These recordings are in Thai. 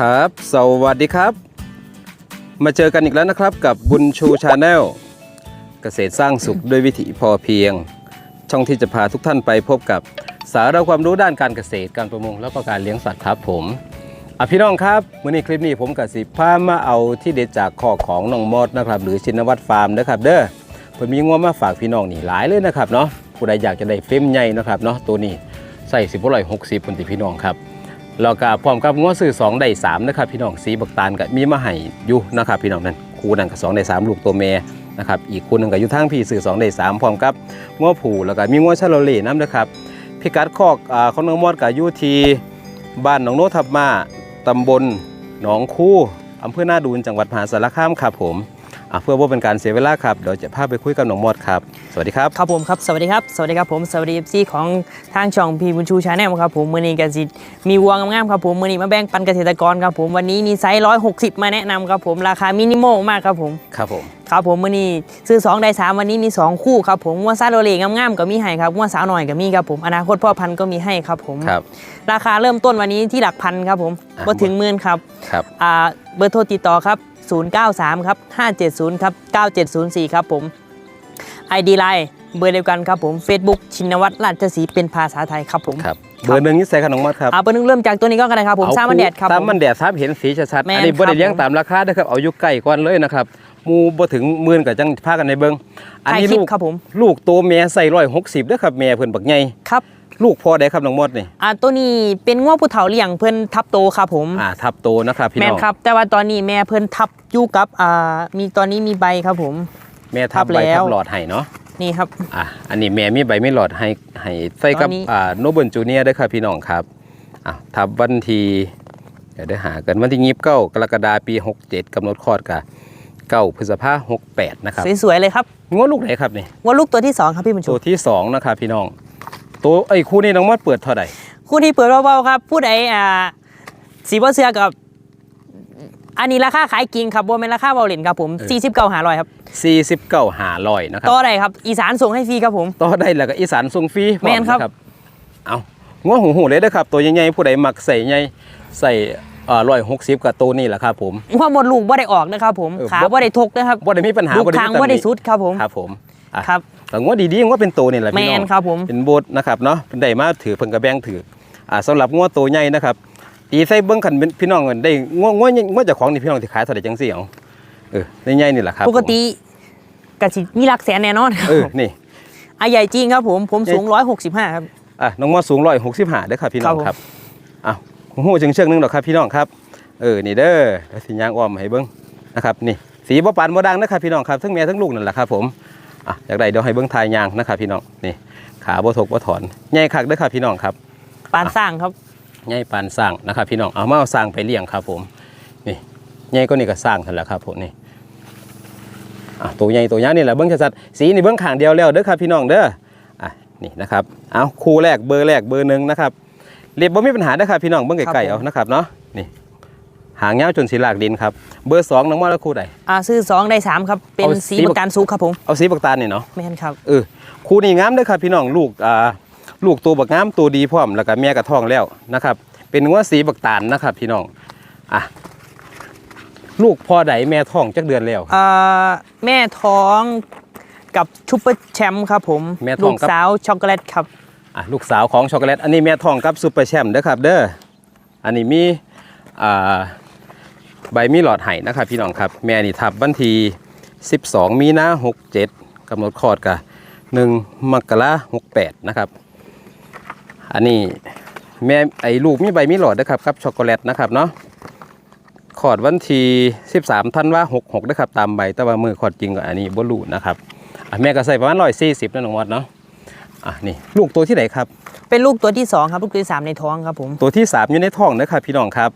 ครับ สวัสดีครับ มาเจอกันอีกแล้วนะครับกับบุญชูชาแนลเกษตรสร้างสุขด้วยวิถีพอเพียง ช่องที่จะพาทุกท่านไปพบกับสาระความรู้ด้านการเกษตรการประมงแล้วก็การเลี้ยงสัตว์ครับผมอะพี่น้องครับวันนี้คลิปนี้ผมกับสิพามาเอาที่เด็ดจากข้อของน้องมอดนะครับ หรือชินวัตรฟาร์มนะครับ เด้อเพิ่นมีงวมาฝากพี่น้องนี่หลายเลยนะครับเนาะผู้ใดอยากจะได้เฟรมใหญ่นะครับเนาะตัวนี้ใส่สิบร้อยหกสิบคนติพี่น้องครับ แล้วก็พร้อมกับง้อซื้อ2ได้3นะครับพี่น้องสีบักตาลก็มีมาให้อยู่นะครับพี่น้องนั่นคู่นั้นก็2ได้3ลูกตัวแม่นะครับอีกคู่หนึงก็อยู่ทางพี่ซื้อ2ได้3พร้อมกับง้อผูแล้วก็มีง้อชาโลเล่น้ำนะครับพิกัดคอกอ่าของน้องมอดก็อยู่ที่บ้านหนองโนทับมาตำบลหนองคู่อำเภอหน้าดูนจังหวัดมหาสารคามครับผม อะเพื่อว่าเป็นการเสียเวลาครับเดี๋ยวจะพาไปคุยกับน้องมอดครับ สวัสดีครับ ครับผมครับ สวัสดีครับ สวัสดีครับผม สวัสดีซีของทางช่องพีบุญชูชาแนลครับผมมือนี้กสิมีวัวงามๆครับผมมือนี้มาแบ่งปันเกษตรกรครับผมวันนี้มีไซส์ร้อยหกสิบมาแนะนำครับผมราคามินิมอลมากครับผม ครับผม ครับผมมือนี้ซื้อ2ได้3วันนี้มี2คู่ครับผมวัวซาโรเลงามๆก็มีให้ครับวัวสาวหน่อยก็มีครับผมอนาคตพ่อพันธุ์ก็มีให้ครับผมครับราคาเริ่มต้นวันนี้ที่หลักพันครับผมอะบ่ถึงหมื่นครับครับอ่าเบอร์โทรติดต่อครับ 093 ครับ 570 ครับ 9704 ครับผม ID Line เบอร์เดียวกันครับผม Facebook ชินวัตรราชสีห์เป็นภาษาไทยครับผมครับเบอร์หนึ่งนี่ใส่ขนมมอดครับอ่าเบอร์หนึงเริ่มจากตัวนี้ก็กันนะครับผมเอซามันแดดครับตามผมมันแดดครับเห็นสีชัดๆแม่นอันนี้บ่ได้ครับเลี้ยงตามราคาเด้อครับเอาอยู่ใกล้ก่อนเลยนะครับหมูบ่ถึงหมื่นก็จังพากันในเบิ่งอันถ่ายนี้คลิปลูกครับผมลูกโตแม่ใส่160เด้อครับแม่เพิ่นบักใหญ่ครับ ลูกพ่อได้ครับน้องมดนี่อ่าตัวนี้เป็นง้วผู้เฒ่าเลี้ยงเพิ่นทับโตครับผมอ่าทับโตนะครับพี่แม่น้นองครับ แต่ว่าตอนนี้แม่เพิ่นทับอยู่กับอ่ามีตอนนี้มีใบครับผม แม่ทับทับใบแล้วทับหลอดให้เนาะนี่ครับอะอันนี้แม่มีใบมีหลอดให้ให้ใส่กับตอนนี้อ่าโนเบิลจูเนียร์ด้วยครับพี่น้องครับอะทับวันที่เดี๋ยวได้หากันวันที่29กรกฎาคมปี67กำหนดคลอดกะ9พฤษภาคม68นะครับสวยๆเลยครับงัวลูกไหนครับนี่ว่าลูกตัวที่สองครับพี่บุญชูตัวที่สองนะครับพี่น้อง ตัวไอ้ยคู่นี้น้องมอดเปิดเท่าไหร่คู่ที่เปิดเบาๆครับผู้ใดอ่าสีบ่เสือกับ อันนี้ราคาขายกิ่งครับบ่แม่นราคาเบาเหรียญครับผม49หาร้อยครับ49หาลอยนะครับต่อได้ครับอีสานส่งให้ฟรีครับผมต่อได้แล้วก็อีสานส่งฟรีแม่นครับพอเอางัวหูหูเลยนะครับ ตัวใหญ่ๆผู้ใดมักใส่ใหญ่ใส่ร้อยหกสิบกับตัวนี้แหละครับผมว่าหมดลูกบ่ได้ออกนะครับผมเออขาบ่บ่ได้ทกนะครับบ่ได้มีปัญหาลูกบ่ได้ทางมีตำหนิบ่ได้สุดครับผมครับผมอะครับ แต่งัวดีๆงัวเป็นตัวนี่แหละแมพี่น้องนครับผมเป็นโบดนะครับเนาะเป็นได้มาถือเพิ่นกระแบงถืออ่าสำหรับงัวตัวใหญ่นะครับตีใส่เบิ้งขันเป็นพี่น้องได้งัวงัวงัวเจ้าของนี่พี่น้องที่ขายเท่าไหร่จังซี่เอาเออใหญ่ๆนี่แหละครับปกติกะสิมีหลักแสนแน่นอนครับเออนี่อะใหญ่จริงครับผมผมสูง165ครับอะน้องมอสูงร้อยหกสิบห้าเด้อครับพี่น้องครับผมครับอ้าวหูจึงเชือกหนึงดอกครับพี่น้องครับเออนี่เด้อแล้วสียางอ้อมให้เบิ้งนะครับนี่สีบ่ปานบ่ดังนะครับพี่น้องครับทั้งแม่ทั้งลูกนั่นแหละครับผม อะอยากได้เดี๋ยวให้เบิ้งทายยางนะครับพี่น้องนี่ขาบ่ถกบ่ถอนใหญ่คักเด้อครับพี่น้องครับปานสร้างครับใหญ่ปานสร้างนะครับพี่น้องเอามาเอาสร้างไปเลี้ยงครับผมนี่ใหญ่ก็นี่ก็สร้างเท่านั้นแหละครับผมนี่อะตัวใหญ่ตัวยาวนี่แหละเบิ้งชัดๆสีนี่เบิ้งข้างเดียวแล้วเด้อครับพี่น้องเด้ออะนี่นะครับเอาคู่แรกเบอร์แรกเบอร์หนึ่งนะครับเรียบบ่มีปัญหาเด้อครับพี่น้องเบิ้งครัไก่บๆผมเอานะครับเนาะนี่ หางยาวจนสีหลากดินครับ เบอร์สองน้องมอแล้วคู่ใดอ่าซื้อ2ได้3ครับ เป็นเอาสีสีประกันสุกครับผมเอาสีบักตาลนี่เนาะแม่นครับ เออคู่นี้งามเด้อครับพี่น้องลูกอ่าลูกตัวบักงามตัวดีพร้อมแล้วก็แม่กระท้องแล้วนะครับ เป็นงัวสีบักตาลนะครับ พี่น้องอะลูกพ่อใดแม่ท้องจักเดือนแล้วอ่าแม่ท้องกับชุปเปอร์แชมป์ครับผมแม่ท้ลูองกกับ สาวช็อกโกแลตครับ อะลูกสาวของช็อกโกแลตอันนี้แม่ท้องกับซูเปอร์แชมป์เด้อครับเด้ออันนี้มีอ่า ใบมีหลอดไห้นะครับพี่น้องครับ แม่นี่ทับวันที่12 มีนา67กำหนดคลอดกะ1มกราคม68นะครับ อันนี้แม่ไอ้ลูกมีใบมีหลอดนะครับครับช็อกโกแลตนะครับเนาะคลอดวันที่13ธันวา66นะครับตามใบแต่ว่ามือคลอดจริงก็อันนี้บ่รู้นะครับอะแม่ก็ใส่ประมาณ140นะน้องมอดเนาะอะนี่ลูกตัวที่ไหนครับ เป็นลูกตัวที่2ครับลูกตัวที่3ในท้องครับผมตัวที่3อยู่ในท้องนะครับพี่น้องครับ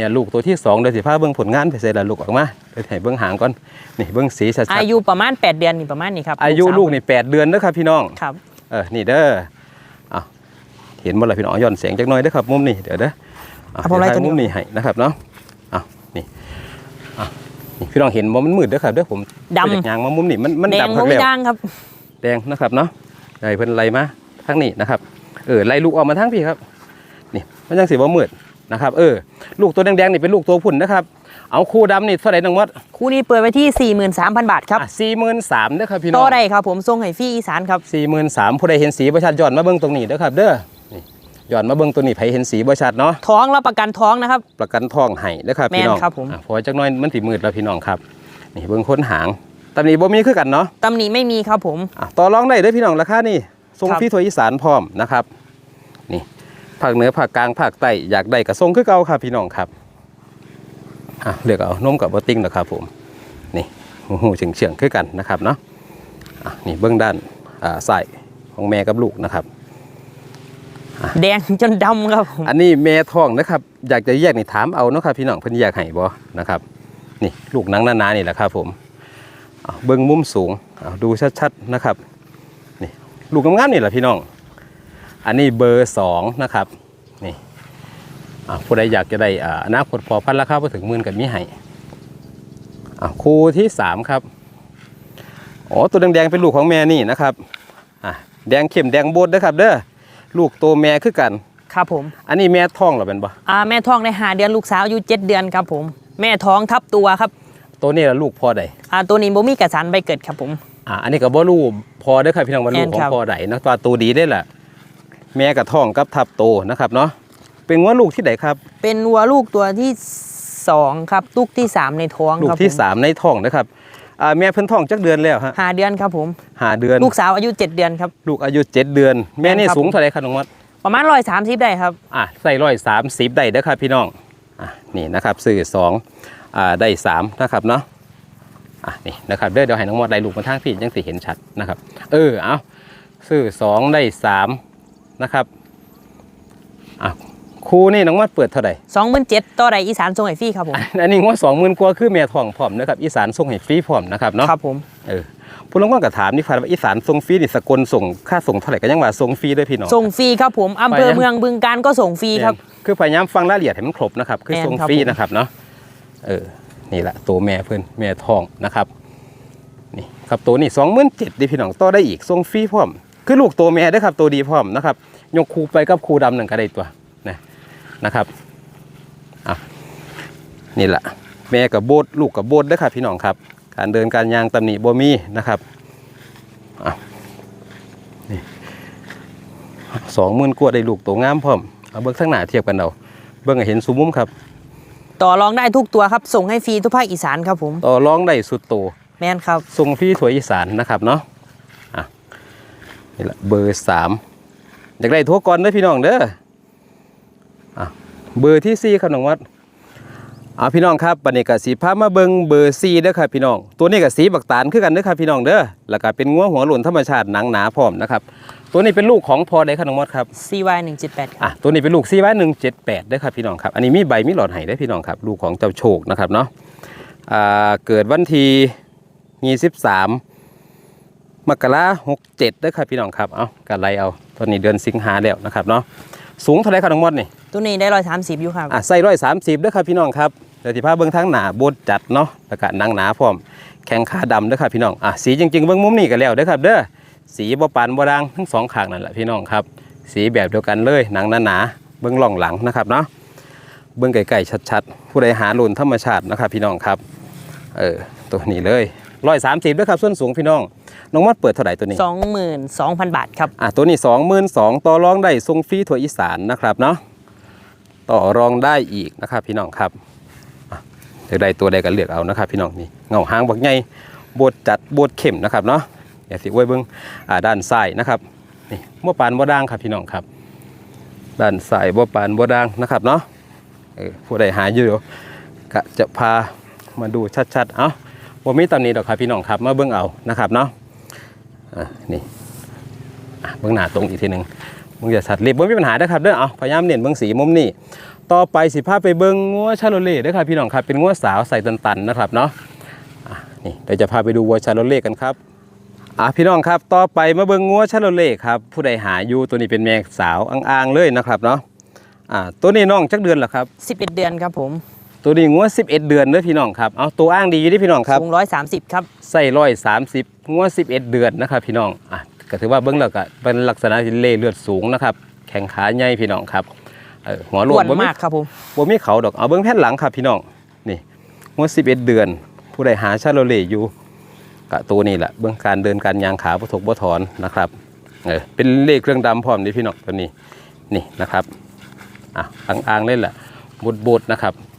เนี่ยลูกตัวที่2เดี๋ยวสิพาเบิ่งผลงานไปเสร็จแล้วลูกออกมาเดี๋ยวให้เบิ่งหางก่อนนี่เบิ่งสีชัดอายุประมาณ 8 เดือนนี่ประมาณนี้ครับๆอายุสาวลูกนี่8เดือนนะครับพี่น้องครับเออนี่เด้ออะเห็นบ่ล่ะพี่น้องย้อนแสงจักหน่อยเด้อครับมุมนี้เดี๋ยวเด้ออะเอาผมไล่เดี๋ยวตัวนี้มุมนี้ให้นะครับเนาะอะนี่อะนี่พี่น้องเห็นบ่มันมืดเด้อครับเด้อผมดำไปจากยางมามุมนี้มันมันแดงดำโมคักไม่แล้วด่างครับแดงนะครับเนาะได้เพิ่นไล่มาทางนี้นะครับเออไล่ลูกออกมาทางพี่ครับ นี่มันจังสิบ่มืด นะครับเออลูกตัวแดงๆนี่เป็นลูกตัวพุ่นนะครับเอาคู่ดำนี่เท่าไหร่น้องมดคู่นี้เปิดไว้ที่ 43,000 บาทครับสี่หมื่นสามเด้อครับพี่น้ต่อองได้ครับผมทรงไห้ฟรีอีสานครับสี่หมื่นสามผู้ใดเห็นสีประชาชย้อนมาเบิ้งตรงนี้เด้อครับ เด้อนี่ย้อนมาเบิ้งตัวนี้ไผเห็นสีประชาชเนาะท้องรับประกันท้องนะครับ ประกันทองให้เด้อครับแม่นพี่น้องครับผมอะพอจักหน้อยมันสิมืดแล้วพี่น้องครับนี่เบิ้งค้นหางตำหนี้บ่มีคือกันเนาะตำหนิไม่มีครับผมอะต่อรองได้เด้อพี่น้องราคานี่ทรงครับพี่ถวยอีสานพร้อมนะครับ นี่ ภาคเหนือภาคกลางภาคใต้อยากได้ก็ทรงคือเก่าครับพี่น้องครับอะเลือกเอานมกับบ่ติ้งนะครับผมนี่หูหูเฉียงเฉียงๆคือกันนะครับเนาะอะนี่เบื้องด้านอ่าใส่ของแม่กับลูกนะครับ แดงจนดำครับผมอันนี้แม่ท้องนะครับ อยากจะแยกนี่ถามเอาเนาะครับพี่น้องเพิ่นอยากให้บ่นะครับ นี่ลูกหนังหนาๆนี่แหละครับผมเอาเบิ่งมุมสูงเอาดูชัดๆนะครับ นี่ลูกงามๆนี่แหละพี่น้อง อันนี้เบอร์สองนะครับนี่อ่าผู้ใดอยากจะได้อ่าอนาคตพอพันราคาไปถึงหมื่นกับมีให้อ่าคู่ที่สามครับอ๋อตัวแดงๆเป็นลูกของแม่นี่นะครับอ่าแดงเข้มแดงโบดเด้อครับเด้อลูกโตแม่คือกันครับผม อันนี้แม่ท้องเหรอเป็นบ่อ่าแม่ท้องได้หาเดือนลูกสาวอายุ7เดือนครับผม แม่ท้องทับตัวครับ ตัวนี้ละลูกพอใดอ่าตัวนี้บ่มีกระสันใบเกิดครับผมอ่าอันนี้ก็บ่รู้พอเด้อครับพี่น้องว่าลูกแม่นขอครังบพอใดนะตัวตัวดีได้แหละ แม่กับท้องกับทับโตนะครับเนาะเป็นว่าลูกที่ไหนครับ เป็นวัวลูกตัวที่สองครับลูกที่สามในท้องลูกครับที่ผมสามในท้องนะครับอ่าแม่เพิ่นท้องจักเดือนแล้วฮะหาเดือนครับผม หาเดือนลูกสาวอายุ7เดือนครับ ลูกอายุเจ็ดเดือน แม่นี่แม่นครับ สูงเท่าไหรครับน้องมด ประมาณร้อยสามสิบได้ครับ อะใส่ร้อยสามสิบได้เด้อครับพี่น้องอะนี่นะครับซื้อสองอ่าได้สามนะครับเนาะอะนี่นะครับเด้อเดี๋ยวให้น้องมดไล่ลูกมาทางพี่ยังสิเห็นชัดนะครับ เออเอาซื้อสองได้สาม นะครับอะครูนี่น้องมดเปิดเท่าไหร่27,000ต่อได้อีสานทรงไห้ฟรีครับผมอันนี้งวดสองหมื่นกว่าคือแม่ทองพร้อมนะครับอีสานส่งให้ฟรีพร้อมนะครับเนาะครับผมเออผู้ลงก็กระถามนี่ครับว่าอีสานส่งฟรีนี่สกลส่งค่าส่งเท่าไหร่ก็ยังว่าส่งฟรีด้วยพี่น้องส่งฟรีครับผมอำเภอไปยังเมืองบึงการก็ส่งฟรีครับเนี่ยคือพยายามฟังรายละเอียดให้มันครบนะครับคือแม่นส่งครับฟรีผมนะครับเนาะเออนี่แหละตัวแม่เพื่อนแม่ทองนะครับนี่ครับตัวนี้สองหมื่นเจ็ดดิพี่น้องต่อได้อีกส่งฟรีพร้อม คือลูกตัวแม่ได้อครับ ตัวดีพร้อมนะครับ ยกคูไปกับคูดำหนึ่งก็ได้ตัวนะนะครับอะนี่แหละแม่กับโบดลูกกับโบดเด้อครับพี่น้องครับ การเดินการยางตำหนิบ่มีนะครับอะนี่สองหมื่นกว่าได้ลูกตัวงามพร้อมเอาเบิ้งทั้งหน้าเทียบกันเอาเบิ้งให้เห็นซูมุมครับ ต่อรองได้ทุกตัวครับ ส่งให้ฟรีทุกภาคอีสานครับผม ต่อร้องได้สุดโตแม่นครับทรงพี่ถวยอีสานนะครับเนาะอะ นี่แหละเบอร์สามอยากได้ทั่วก่อนเด้อพี่น้องเด้ออะเบอร์ที่สี่ครับน้องวัดอ่าพี่น้องครับบันนี้กสีพามาเบิงเบอร์สี่เด้อครับพี่น้อง ตัวนี้กับสีบักตาลคือกันเด้อครับพี่น้องเด้อแล้วก็เป็นงัวหัวหล่นธรรมชาติหนังหนาพร้อมนะครับตัวนี้เป็นลูกของพอได้ครับน้องมดครับ CY 178ครับอะตัวนี้เป็นลูกซีไว้หนึ่งเจ็ดแปดได้อครับพี่น้องครับอันนี้มีใบมีหลอดไห้ได้อพี่น้องครับ ลูกของเจ้าโชคนะครับเนาะอ่าเกิดวันที่ยี่สิบสา มมกราหกเจ็ดได้อครับพี่น้องครับ เอากันไรเอา ตอนนี้เดือนสิงหาแล้วนะครับเนาะ สูงเท่าไหรครับน้องมดนี่ ตัวนี้ได้ร้อยสามสิบอยู่ครับ อะใส่ร้อยสามสิบด้วยครับพี่น้องครับเดี๋ยวที่พาเบิ้งทั้งหนาโบดจัดเนาะแล้วก็หนังหนาพร้อม แข้งขาดำเด้วยครับพี่น้อง อะสีจริงๆเบิ้งมุมนี้กันแล้วเด้อครับเด้อ สีบ่ปานบ่ดังทั้งสองข้างนั่นแหละพี่น้องครับ สีแบบเดียวกันเลย หนังหนาๆเบิ้งล่องหลังนะครับเนาะ เบิ้งไกลๆชัดๆ ผู้ใดหาลุนธรรมชาตินะครับพี่น้องครับ เออตัวนี้เลย ร้อยสามสิบด้วยครับส่วนสูงพี่น้อง น้องมดเปิดเท่าไหร่ตัวนี้22,000บาทครับอะตัวนี้สองหมื่นสองต่อรองได้ทรงฟรีถั่วอีสานนะครับเนาะต่อรองได้อีกนะครับพี่น้องครับอะเดี๋ยวได้ตัวใดก็เลือกเอานะครับ พี่น้องนี่เงาหางบักใหญ่บดจัดบดเข้มนะครับเนาะอย่าสิไว้เบิ้งอ่าด้านซ้ายนะครับนี่มัวปานบ่ด่างครับพี่น้องครับ ด้านซ้ายบ่ปานบ่ด่างนะครับเนาะเออผู้ใดหาอยู่เดี๋ยวก็จะพามาดูชัดๆ เอา บ่มีตำหนิดอกครับพี่น้องครับมาเบิ้งเอานะครับเนาะอะนี่อะเบื้องหน้าตรงอีกทีหนึ่งมึงอย่าสัตว์เล็บบ่มีปัญหาเด้อครับเด้อเอาพยายามเน้นเบื้องสีมุมนี้ต่อไปสิพาไปเบิ้งงัวชาโลเล่เด้อครับพี่น้องครับเป็นงัวสาวใส่ตันๆนะครับเนาะอะนี่เดี๋ยวจะพาไปดูวัวชาโลเล่กันครับอะพี่น้องครับต่อไปมาเบิ้งงัวชาโลเล่ครับผู้ใดหาอยู่ตัวนี้เป็นแม่สาวอ่างๆเลยนะครับเนาะอะตัวนี้น้องจักเดือนเหรอครับ 11 เดือนครับผม ตัวนี้งัว11 เดือนเด้อพี่น้องครับเอาตัวอ้างดีอยู่เด้อพี่น้องครับสูง130ครับใส่ร้อยสามสิบงวดสิบเอ็ดเดือนนะครับพี่น้องอะก็ถือว่าเบื้องหลักก็เป็นลักษณะที่เล่เลือดสูงนะครับแข้งขาใหญ่พี่น้องครับเอออหัวโลอ้วนบ่มีมากครับผมบ่มีเขาดอกเอาเบิ้งแผ่นหลังครับพี่น้องนี่หัว11 เดือน ผู้ใดหาชาโลเล่อยู่กะตัวนี้แหละเบื้องการเดินการยางขาบ่ทกบ่ถอนนะครับเออเป็นเลขเครื่องดำพร้อมนี่พี่น้องตัวนี้นี่นะครับอะอ่างๆเลยแหละบดๆนะครับนี่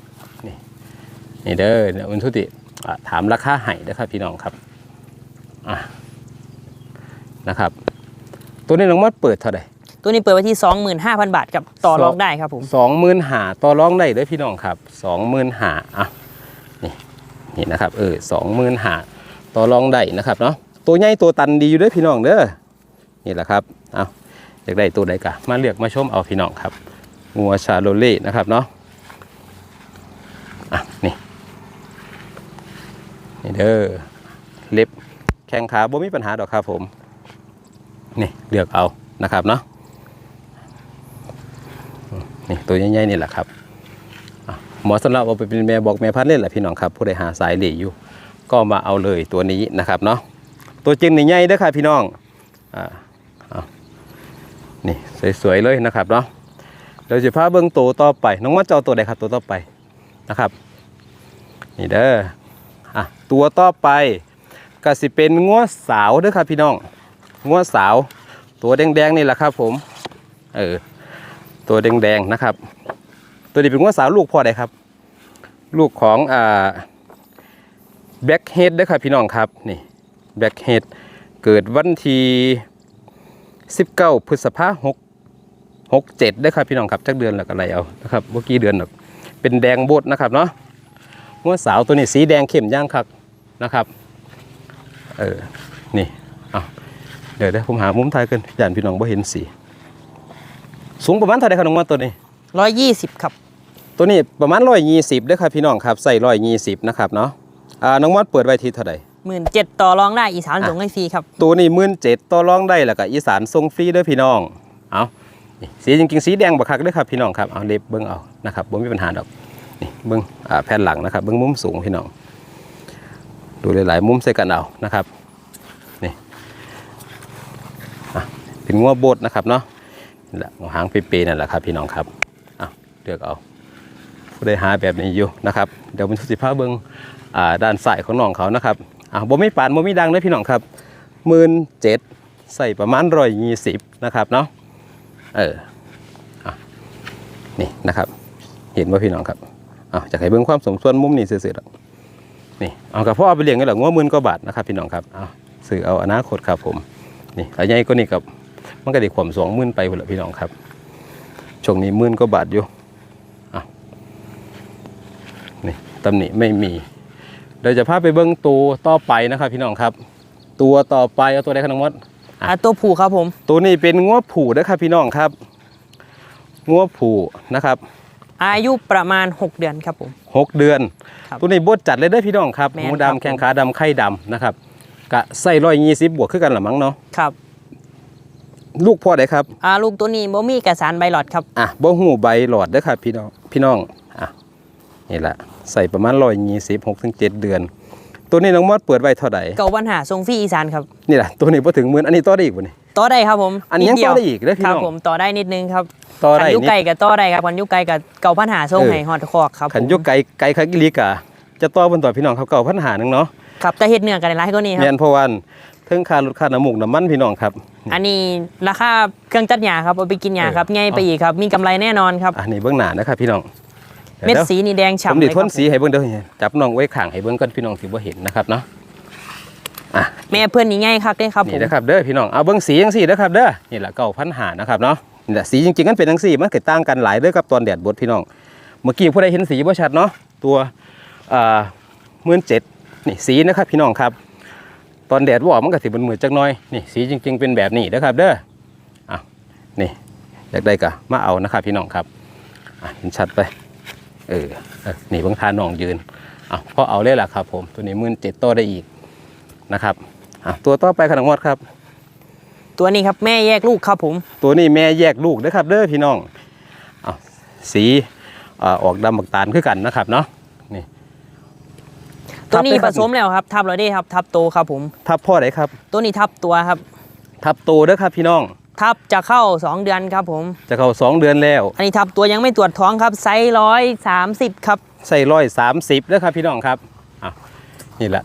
นี่เด้อเดี๋ยวอุนทุติอะถามราคาให้นะครับพี่น้องครับอะนะครับ ตัวนี้น้องมดเปิดเท่าไหร่ตัวนี้เปิดไว้ที่ 25,000 บาทกับต่อรองได้ครับผมสองหมื่นหาต่อรองได้เด้อพี่น้องครับสองหมื่นหาอะนี่นี่นะครับเออสองหมื่นหาต่อรองได้นะครับเนาะตัวใหญ่ตัวตันดีอยู่เด้อพี่น้องเด้อนี่แหละครับเอาอยากได้ตัวใดกะมาเลือกมาชมเอาพี่น้องครับงัวชาโลเล่นะครับเนาะอะ นี่เด้อเล็บแข้งขาบ่มีปัญหาดอกครับผมนี่เลือกเอานะครับเนาะนี่ตัวใหญ่ๆนี่แหละครับหมอสำหรับเอาไปเป็นแม่บอกแม่พันธุ์เล่นแหละพี่น้องครับผู้ใดหาสายเหล่อยู่ก็มาเอาเลยตัวนี้นะครับเนาะตัวจริงนี่ใหญ่เด้อค่ะพี่น้องอ่าเอานี่สวยๆเลยนะครับเนาะเดี๋ยวจะพาเบิ้องตัวต่อไป น้องมัดจะเอาตัวใดครับตัวต่อไปนะครับ นี่เด้อ อะตัวต่อไปก็สิเป็นงัวสาวเด้อครับพี่น้องงัวสาว ตัวแดงๆนี่แหละครับผม เออตัวแดงๆนะครับ ตัวนี้เป็นว่าสาวลูกพ่อใดครับ ลูกของอ่าแบ็กเฮดด้วยครับพี่น้องครับนี่แบ็กเฮดเกิดวันที่19 พฤษภาคม6 67ได้ครับพี่น้องครับจักเดือนแล้วก็อะไรเอานะครับเมื่อกี้เดือนหรอกเป็นแดงโบดนะครับเนาะ ว่าสาวตัวนี้สีแดงเข้มย่างคักนะครับ เออ นี่เอาเดี๋ยวเดี๋ยวผมหามุมถ่ายกันย่านพี่น้องบ่เห็นสี สูงประมาณเท่าไหร่ครับน้องมันตัวนี้120ครับ ตัวนี้ประมาณร้อยยี่สิบด้วยครับพี่น้องครับ ใส่ร้อยยี่สิบนะครับเนาะอ่าน้องมอดเปิดไว้ที่เท่าไหร่17,000ต่อรองได้อีสานส่งให้ฟรีครับ ตัวนี้หมื่นเจ็ดต่อรองได้แล้วก็อีสานทรงฟรีเด้อพี่น้อง เอานี่สีจริงๆสีแดงบักคักเด้อครับพี่น้องครับ เอาเล็บเบิ้งเอานะครับบ่มีปัญหาดอก นี่เบิ้งอ่าแผ่นหลังนะครับเบิ้องมุมสูงพี่น้อง ดูหลายๆมุมใส่กันเอานะครับนี่เป็นงัวโบดนะครับเนาะนี่แหละหางเปๆนั่นแหละครับพี่น้องครับเอาเลือกเอาผู้ใดหาแบบนี้อยู่นะครับเดี๋ยวมันสุสิภาพเบิงอ่าด้านซ้ายของน้องเขานะครับอ่าบ่มีปานบ่มีดังเลยพี่น้องครับหมื่นเจ็ดใส่ประมาณร้อยยี่สิบนะครับเนาะเอออะนี่นะครับ เห็นว่าพี่น้องครับ อ่าจะให้เบิ่งความสมส่วนมุมนี้ซื่อๆหรอกนี่เอากับพ่อเอาไปเลี้ยงกันหรอกงัวหมื่นกว่าบาทนะครับพี่น้องครับเอาซื้อเอาอนาคตครับผมนี่อันใหญ่ก็นี่กับมันก็ได้ความสองหมื่นไปหมดแล้วพี่น้องครับช่วงนี้หมื่นกว่าบาทอยู่นี่ตำหนิไม่มีเดี๋ยวจะพาไปเบิ้งตัวต่อไปนะครับ พี่น้องครับ ตัวต่อไปเอาตัวใดครับน้องมดอะอ่าตัวผู้ครับผม ตัวนี้เป็นงัวผูนะครับพี่น้องครับงัวผูนะครับ อายุประมาณ 6 เดือนครับผมหกเดือน ครับตัวนี้บดจัดเลยได้อพี่น้องครับแม่นหมูครับ ดำแข้งขาดำไข่ดำนะครับกะใส่ร้อยยี่สิบบวกขึ้นกันหรือมั้งเนาะครับลูกพ่อใดครับอ่าลูกตัวนี้บ่มีเอกสารใบหลอดครับ อะบ่หูใบหลอดเด้อครับพี่น้องพี่น้องอะนี่แหละใส่ประมาณร้อยยี่สิบหกถึงเจ็ดเดือน ตัวนี้น้องมอดเปิดไว้เท่าไหร่เก่าปัญหาส่งฟรีอีสานครับ นี่แหละตัวนี้พอถึงหมื่นอันนี้ต่อได้อีกบ่นี่ ต่อได้ครับผมอันนี้ยังดเดีต่วอได้อีกเด้อพี่คน้รับอง ผมต่อได้นิดนึงครับต่อขัได้นยุนี่ไก่กับต่อได้ครับขันยุไก่กับเก่าปัญหาส่งเออ ให้ฮอดคอกครับขันผมยกไก่ไก่คักอีหลีกะจะต่อบนต่อพี่น้องเขาเก่าพันหาหนึงเนาะครับแต่เฮ็ดเนื้อกันหลายกว่านี้คแม่รับนเพราะว่าเทิงค่ารถค่าน้ำมูกน้ำมันพี่น้องครับ อันนี้ราคาเครื่องจัดหญ้าครับเอาไปกินหญ้าครับเออ ง่ายไปอีกครับ มีกำไรแน่นอนครับ อันนี้เบื้องหน้านะครับพี่น้องเม็ดดี๋ยวสีนี่แดงผมฉ่ำดิเลยทครันบสีให้เบิ่งเด้อจับน้องไว้ข้างให้เบิ่งก่อนพี่น้องสิบ่เห็นนะครับเนาะ อะแม่เพื่อนนี่ง่ายครับเด้ครับผนี่มนะครับเด้อพี่น้องเอาเบิ่งสีจังซี่นะครับเด้อนี่แหละเก่าพันหานะครับเนาะนี่แหละสีจริงๆมันเป็นจังซี่มันเกิดต่างกันหลายเด้อกับตอนแดดบดพี่น้องเมื่อกี้ผู้ใดเห็นสีบ่ชัดเนาะตัวอ่า17,000นี่สีนะครับพี่น้องครับตอนแดดบ่ออกมันก็สิมืดๆจักหน่อยนี่สีจริง ๆ เป็นแบบนี้นะครับเด้ออะนี่อยากได้ก็มาเอานะครับพี่น้องครับอะเห็นชัดไปเออเออนี่เบิ่งทาน้องยืนอะพอเอาเลยล่ะครับผมตัวนี้17,000ต่อได้อีก นะครับอะตัวต่อไปขนมมดครับ ตัวนี้ครับแม่แยกลูกครับผม ตัวนี้แม่แยกลูกนะครับเด้อพี่น้องเอาสีอ่าออกดำบักตาลคือกันนะครับเนาะนี่ตัวนี้ทับเลยคผรับสมแล้วครับ ทับแล้วเด้ครับ ทับโตครับผม ทับพ่อไหนครับ ตัวนี้ทับตัวครับ ทับโตเด้อครับพี่น้องทับจะเข้า 2 เดือนครับผม จะเข้าสองเดือนแล้ว อันนี้ทับตัวยังไม่ตรวจท้องครับไซส์ร้อยสามสิบครับใส่ร้อยสามสิบแล้วครับพี่น้องครับอะนี่แหละ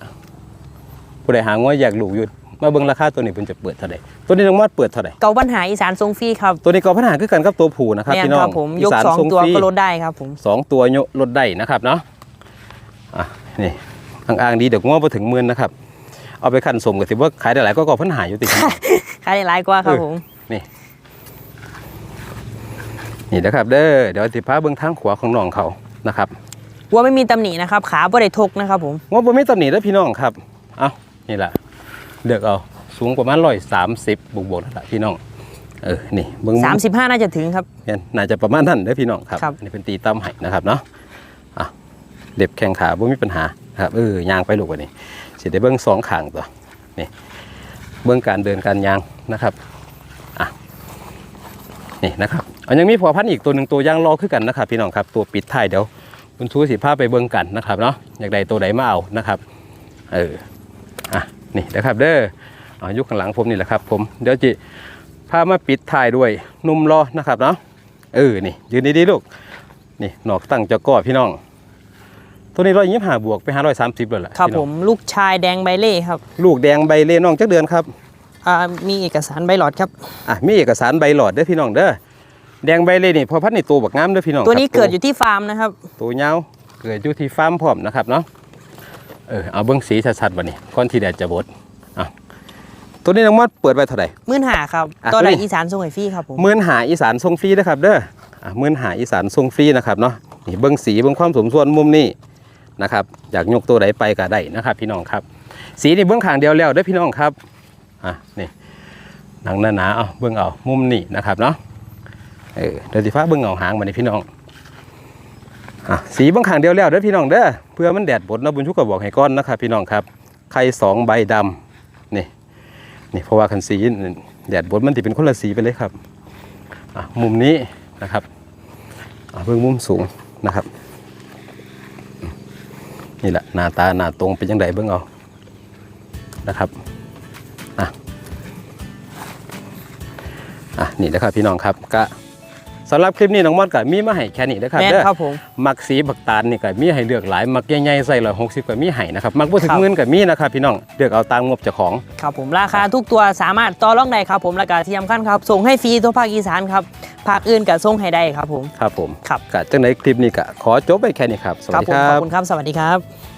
ผู้ใดหางว่าอยากลูกอยู่มาเบิ่งราคาตัวนี้เพิ่นจะเปิดเท่าไหร่ตัวนี้น้องมอดเปิดเท่าไหร่เกาปัญหาอีสานทรงฟรีครับ ตัวนี้ก็ปัญหาคือกันกับตัวผู้นะครับแม่นพี่น้อคงรับผมยกสานสองทรงตัวฟรีก็ลดได้ครับผมสองตัวยกลดได้นะครับเนาะอะนี่อ่างๆดีเดี๋ยวง้อไปถึงหมื่นนะครับ เอาไปขันสมกับถือว่าขายได้หลายก็ก็ปัญหาอยู่ติดขายได้หลายกว่าครับผมนี่นี่นะครับเด้อเดี๋ยวสิพาเบื้องทางขวาของน้องเขานะครับวัวไม่มีตำหนินะครับขาบ่ได้ทกนะครับผมว่าบ่มีตำหนิแล้วพี่น้องครับเอา นี่แหละเลือกเอาสูงประมาณร้อยสามสิบบวกบวกนั่นแหละพี่น้องเออนี่เบิ้งมุม35น่าจะถึงครับเนี่ยน่าจะประมาณนั้นเด้อพี่น้องครับครับ นี่เป็นตีตั้มให้นะครับเนาะอะเด็บแข้งขาบ่มีปัญหานะครับเออย่างไปลูกกว่านี้สิได้เบิ้งสองข้างตัวนี่เบิ้งการเดินการยางนะครับอะนี่นะครับอันยังมีพอพันธุ์อีกตัวหนึ่งตัวย่างรอคือกันนะครับ พี่น้องครับตัวปิดท้ายเดี๋ยวคุณชูสิพาไปเบิ้งกันนะครับเนาะอยากได้ตัวไหนมาเอานะครับ เอออะ นี่นะครับเด้ออายุข้างหลังผมนี่แหละครับ ผมเดี๋ยวจิพามาปิดท้ายด้วยหนุ่มรอนะครับเนาะเออนี่ยืนดีๆลูกนี่หนอกตั้งเจะก้อพี่น้อง ตัวนี้ร้อยยี่ห้าบวกไปห้าร้อยสามสิบเลยแหละครับพี่ผน้องมลูกชายแดงใบเล่ครับ ลูกแดงใบเล่น้องจักเดือนครับอ่ามีเอกสารใบหลอดครับอะมีเอกสารใบหลอดเด้อพี่น้องเด้อแดงใบเล่นี่พอพัดในตัวบักงามเด้อพี่น้องตัวนี้ครับเกิดอยู่ที่ฟาร์มนะครับ ตัวเงาวเกิดอยู่ที่ฟาร์มพร้อมนะครับเนาะ เออเอาเบิ้งสีชัดๆวันนี้ก่อนที่แดดจะบดอะตัวนี้น้องมอดเปิดไว้เท่าไหร่ มื่นหาครับ อะตัวใดตัวนี้ อีสานทรงไหฟรี่ครับผม หมื่นหาอีสานทรงฟรีนะครับ เด้ออะหมื่นหาอีสานทรงฟรีนะครับเนาะนี่เบิ้งสีเบิ้งความสมส่วนมุมนี้นะครับ อยากยกตัวใดไปก็ได้นะครับ พี่น้องครับ สีนี่เบิ้งขางเดียวแล้วเด้อพี่น้องครับอะนี่หนังหนาๆเอาเบิ้งเอามุมนี้นะครับเนาะเออเดี๋ยวสิฟ้าเบิ้งเอาหางมาในพี่น้อง อะสีบิ้งขางเดียวแล้วเด้อพี่น้องเด้อเพื่อมันแดดบดนะบุญชุกก็บอกให้ก้อนนะครับพี่น้องครับไข่สองใบดำนี่นี่เพราะว่าคันสีแดดบดมันติเป็นคนละสีไปเลยครับอะมุมนี้นะครับอะเบื้องมุมสูงนะครับ นี่แหละหน้าตาหน้าตรงเป็นยังไงเบื้องเอานะครับอะอะนี่นะครับพี่น้องครับก็ สำหรับคลิปนี้น้องมอดก็มีมาให้แค่นี้นะครับแม่นเด้อครับผม มักสีบักตาลนี่ก็มีให้เลือกหลายมักใหญ่ๆใส่ร้อยหกสิบก็มีให้นะครับมักบ่ถึงครับหมื่นก็มีนะครับพี่น้องเลือกเอาตามงบเจ้าของ ครับผมราคาทุกตัวสามารถต่อรองได้ครับผมราคาที่สำคัญครับ ส่งให้ฟรีทั่วภาคอีสานครับภาคอื่นก็ส่งให้ได้ครับผม ครับผมครับ ก็จังในคลิปนี้ก็ขอจบไปแค่นี้ครับ สวัสครับดีผม คขอรับบ คุณครับ สวัสดีครับ